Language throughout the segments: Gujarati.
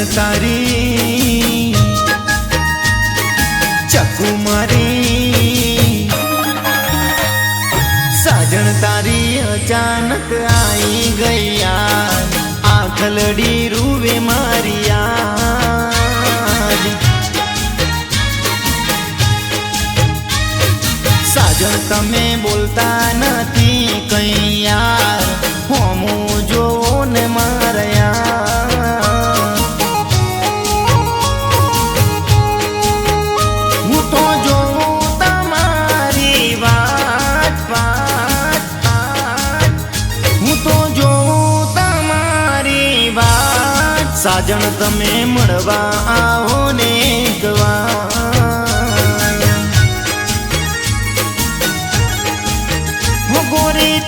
સાજણ તારી ચકુમારી સાજણ તારી અચાનક આઈ ગયા આખલડી રૂવે મારિયા સાજણ તમે બોલતા નથી કઈ યાર હોમું સાજણ તમે મળવા આવો ને ગવા ગોરી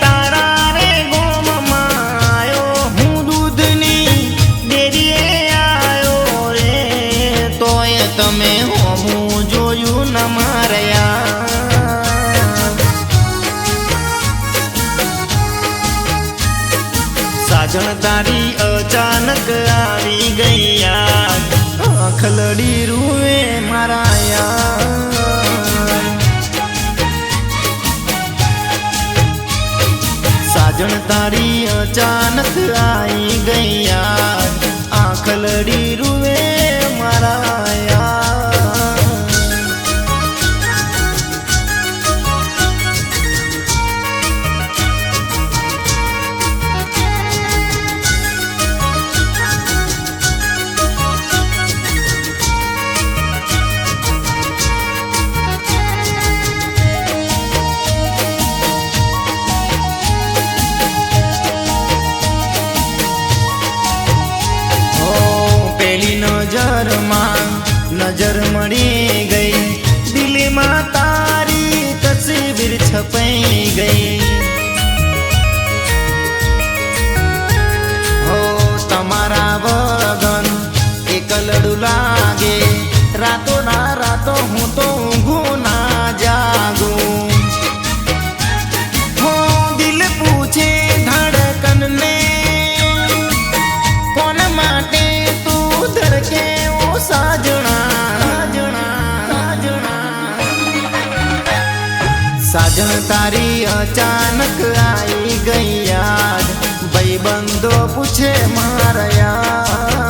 સાજણ તારી અચાનક આવી ગઈ આખલડી રૂએ મારા યાર સાજણ તારી અચાનક આવી ગઈ યાર આખલડી રૂવે મારા નજર મળી ગઈ દિલમાં તારી તસવીર છપાઈ ગઈ હો તમારા વગન એકલડું લાગે રાતો ના રાતો હું તો ઊંઘું ના જાગું હો દિલ પૂછે ધડકન ને કોન માટે તું ધડકે ઓ સાજણા સાજણ તારી અચાનક આવી ગઈ યાદ. ભાઈબંધો પૂછે મારા યાર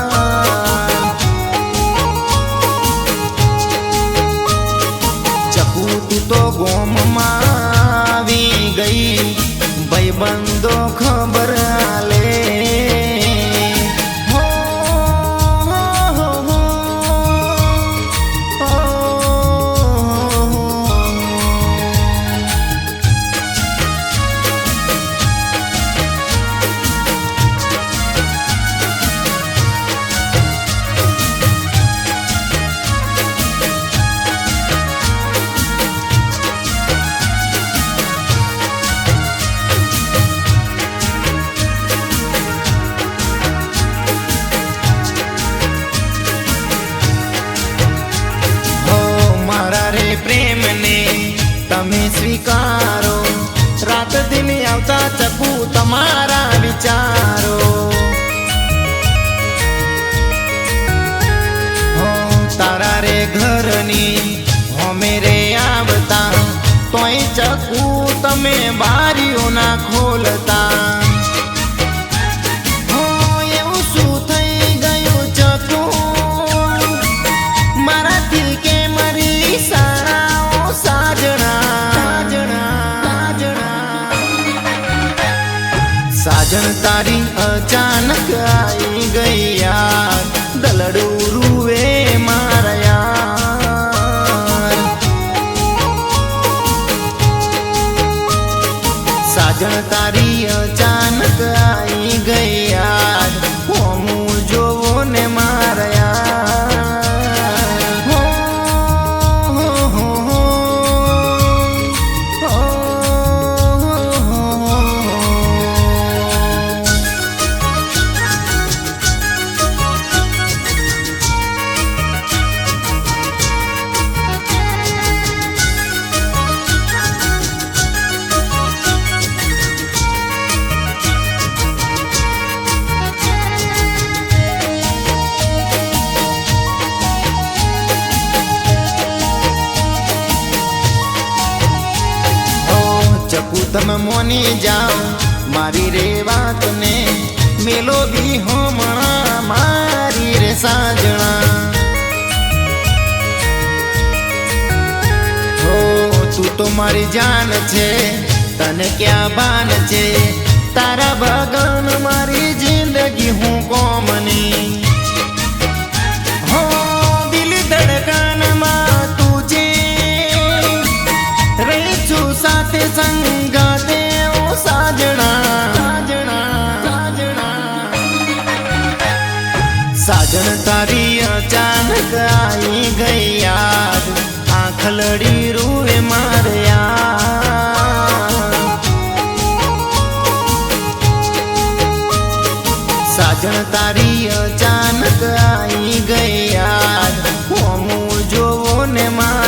રે પ્રેમને તમે સ્વીકારો. રાત દિન આવતા ચકુ તમારા વિચારો. તારા રે ઘરની તારી અચાનક આવી ગઈ. મોની જાઓ, મારી રે વાતને મેલો બી હોમણા, મારી રે સાજણા. હો, તું તો મારી જાન છે, તને ક્યાં બાન છે? તારા બગન મારી જિંદગી હું કોમની? તારી અચાનક આવી ગઈ યાદ. આખલડી રૂએ માર્યા. સાજણ તારી અચાનક આવી ગઈ યાદ. હું જોવો ને મારે